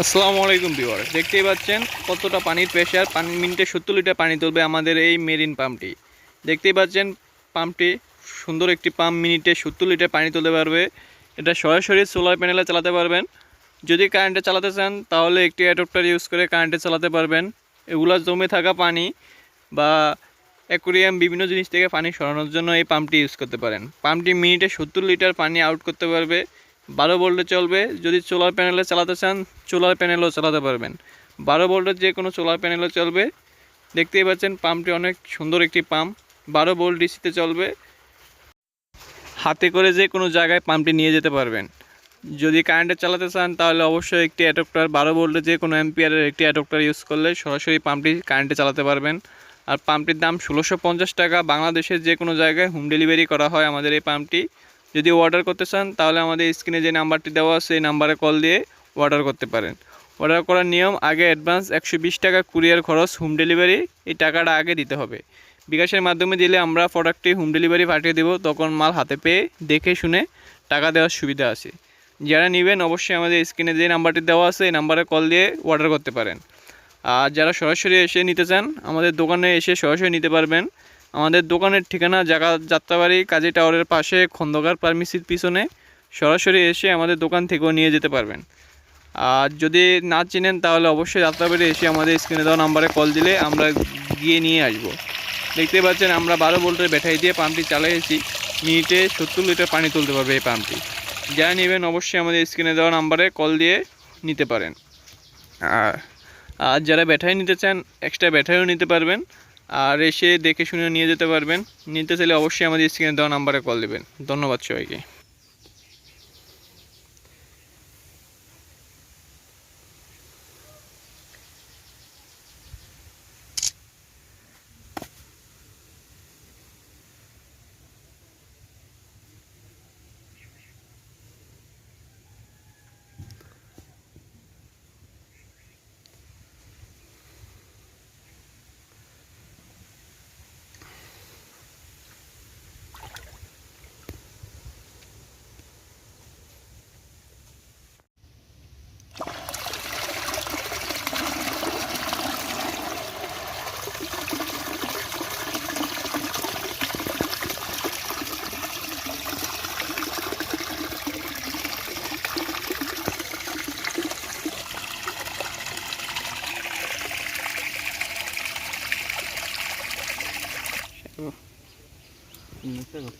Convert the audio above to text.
আসসালামু আলাইকুম ভিউয়ার দেখতেই পাচ্ছেন কতটা পানির প্রেশার পানি মিনিটে সত্তর লিটার পানি তুলবে আমাদের এই মেরিন পাম্পটি দেখতেই পাচ্ছেন পাম্পটি সুন্দর একটি পাম্প মিনিটে সত্তর লিটার পানি তুলতে পারবে। এটা সরাসরি সোলার প্যানেলে চালাতে পারবেন। যদি কারেন্টে চালাতে চান, তাহলে একটি অ্যাডপ্টার ইউজ করে কারেন্টে চালাতে পারবেন। এগুলা জমে থাকা পানি বা অ্যাকোরিয়াম বিভিন্ন জিনিস থেকে পানি সরানোর জন্য এই পাম্পটি ইউজ করতে পারেন। পাম্পটি মিনিটে সত্তর লিটার পানি আউট করতে পারবে। বারো ভোল্টে চলবে। যদি সোলার প্যানেলে চালাতে চান সোলার প্যানেলও চালাতে পারবেন। বারো ভোল্টের যে কোনো সোলার প্যানেলও চলবে। দেখতেই পাচ্ছেন পাম্পটি অনেক সুন্দর একটি পাম্প বারো ভোল্ট ডিসিতে চলবে। হাতে করে যে কোনো জায়গায় পাম্পটি নিয়ে যেতে পারবেন। যদি কারেন্টে চালাতে চান, তাহলে অবশ্যই একটি অ্যাডপ্টার বারো ভোল্টের যে কোনো অ্যাম্পিয়ারের একটি অ্যাডপ্টার ইউজ করলে সরাসরি পাম্পটি কারেন্টে চালাতে পারবেন। আর পাম্পটির দাম ষোলোশো টাকা। বাংলাদেশের যে কোনো জায়গায় হোম ডেলিভারি করা হয় আমাদের এই পাম্পটি যদি অর্ডার করতে চান, তাহলে আমাদের স্ক্রিনে যে নাম্বারটি দেওয়া আছে এই নাম্বারে কল দিয়ে অর্ডার করতে পারেন। অর্ডার করার নিয়ম, আগে অ্যাডভান্স একশো বিশ টাকা কুরিয়ার খরচ হোম ডেলিভারি এই টাকাটা আগে দিতে হবে। বিকাশের মাধ্যমে দিলে আমরা প্রোডাক্টটি হোম ডেলিভারি পাঠিয়ে দেবো, তখন মাল হাতে পেয়ে দেখে শুনে টাকা দেওয়ার সুবিধা আছে। যারা নেবেন, অবশ্যই আমাদের স্ক্রিনে যে নাম্বারটি দেওয়া আছে, এই নাম্বারে কল দিয়ে অর্ডার করতে পারেন। আর যারা সরাসরি এসে নিতে চান, আমাদের দোকানে এসে সরাসরি নিতে পারবেন। আমাদের দোকানের ঠিকানা জায়গা যাত্রাবাড়ি, কাজী টাওয়ারের পাশে, খন্দকার ফার্মেসির পিছনে। সরাসরি এসে আমাদের দোকান থেকেও নিয়ে যেতে পারবেন। আর যদি না চিনেন, তাহলে অবশ্যই যাত্রাবাড়ি এসে আমাদের স্ক্রিনে দেওয়া নাম্বারে কল দিলে আমরা গিয়ে নিয়ে আসব। দেখতে পাচ্ছেন, আমরা বারো ভোল্টের ব্যাটারি দিয়ে পাম্পটি চালিয়েছি মিনিটে সত্তর লিটার পানি তুলতে পারবে এই পাম্পটি। যারা নেবেন অবশ্যই আমাদের স্ক্রিনে দেওয়া নাম্বারে কল দিয়ে নিতে পারেন। আর আর যারা ব্যাটারি নিতে চান, এক্সট্রা ব্যাটারিও নিতে পারবেন। আর এসে দেখে শুনে নিয়ে যেতে পারবেন। নিতে চাইলে অবশ্যই আমাদের স্ক্রিনে দেওয়া নাম্বারে কল দেবেন। ধন্যবাদ সবাইকে। 嗯，你这个。